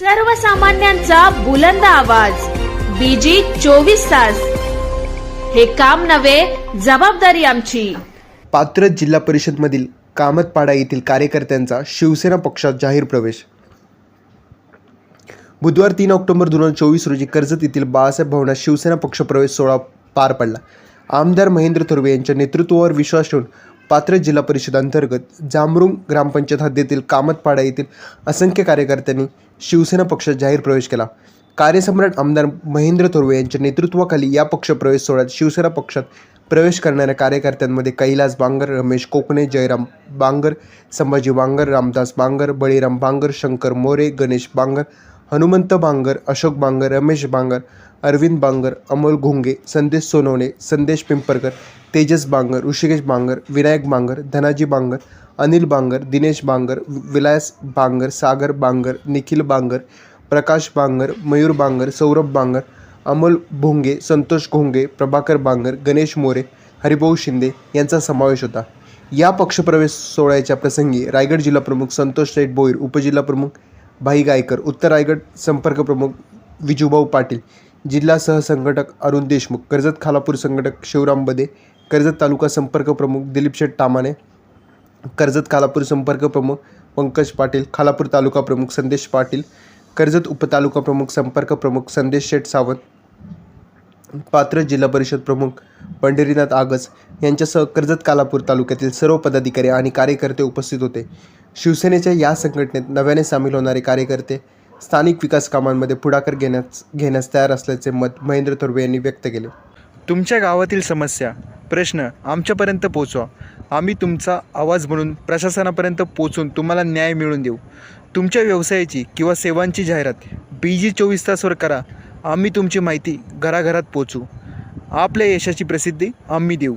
सर्वसामान्यांचा बुलंद आवाज. बीजी चोवीस तास. हे काम नव्हे जबाबदारी आमची. पात्र जिल्हा परिषदमधील कामतपाडा येथील कार्यकर्त्यांचा शिवसेना पक्षात जाहीर प्रवेश. बुधवार तीन ऑक्टोबर दोन हजार चोवीस रोजी कर्जत येथील बाळासाहेब भवनात शिवसेना पक्षप्रवेश सोहळा पार पडला. आमदार महेंद्र थोरवे यांच्या नेतृत्वावर विश्वास ठेवून पात्र जिल्हा परिषद अंतर्गत जांभरुंग ग्रामपंचायत हद्दीतील कामतपाडा येथील असंख्य कार्यकर्त्यांनी शिवसेना पक्षात जाहीर प्रवेश केला. कार्यसम्राट आमदार महेंद्र थोरवे यांच्या नेतृत्वाखाली या पक्षप्रवेश सोहळ्यात शिवसेना पक्षात प्रवेश करणाऱ्या कार्यकर्त्यांमध्ये कैलास बांगर रमेश कोकणे जयराम बांगर संभाजी बांगर रामदास बांगर बळीराम बांगर शंकर मोरे गणेश बांगर हनुमंत बांगर अशोक बांगर रमेश बांगर अरविंद बांगर अमोल घोंगे संदेश सोनवणे संदेश पिंपरकर तेजस बांगर ऋषिकेश बांगर विनायक बांगर धनाजी बांगर अनिल बांगर दिनेश बांगर विलास बांगर सागर बांगर निखिल बांगर प्रकाश बांगर मयूर बांगर सौरभ बांगर अमोल भोंगे संतोष घोंगे प्रभाकर बांगर गणेश मोरे हरिभाऊ शिंदे यांचा समावेश होता. या पक्षप्रवेश सोहळ्याच्या प्रसंगी रायगड जिल्हा प्रमुख संतोष शेठ बोईर उपजिल्हा प्रमुख भाई गायकर उत्तर रायगड संपर्क प्रमुख विजूभाऊ पाटील जिल्हा सहसंघटक अरुण देशमुख कर्जत खालापूर संघटक शिवराम बदे कर्जत तालुका संपर्क प्रमुख दिलीप शेठ तामाणे कर्जत खालापूर संपर्क प्रमुख पंकज पाटील खालापूर तालुका प्रमुख संदेश पाटील कर्जत उपतालुका प्रमुख संपर्क प्रमुख संदेश शेठ सावंत पात्र जिल्हा परिषद प्रमुख पंढरीनाथ आगस यांच्यासह कर्जत कालापूर तालुक्यातील सर्व पदाधिकारी आणि कार्यकर्ते उपस्थित होते. शिवसेनेच्या या संघटनेत नव्याने सामील होणारे कार्यकर्ते स्थानिक विकास कामांमध्ये पुढाकार घेण्यास घेण्यास तयार असल्याचे मत महेंद्र थोरवे यांनी व्यक्त केले. तुमच्या गावातील समस्या प्रश्न आमच्यापर्यंत पोचवा. आम्ही तुमचा आवाज म्हणून प्रशासनापर्यंत पोचून तुम्हाला न्याय मिळवून देऊ. तुमच्या व्यवसायाची किंवा सेवांची जाहिरात बी जी चोवीस तासवर करा. आम्ही तुमची माहिती घराघरात पोचू. आपल्या यशाची प्रसिद्धी आम्ही देऊ.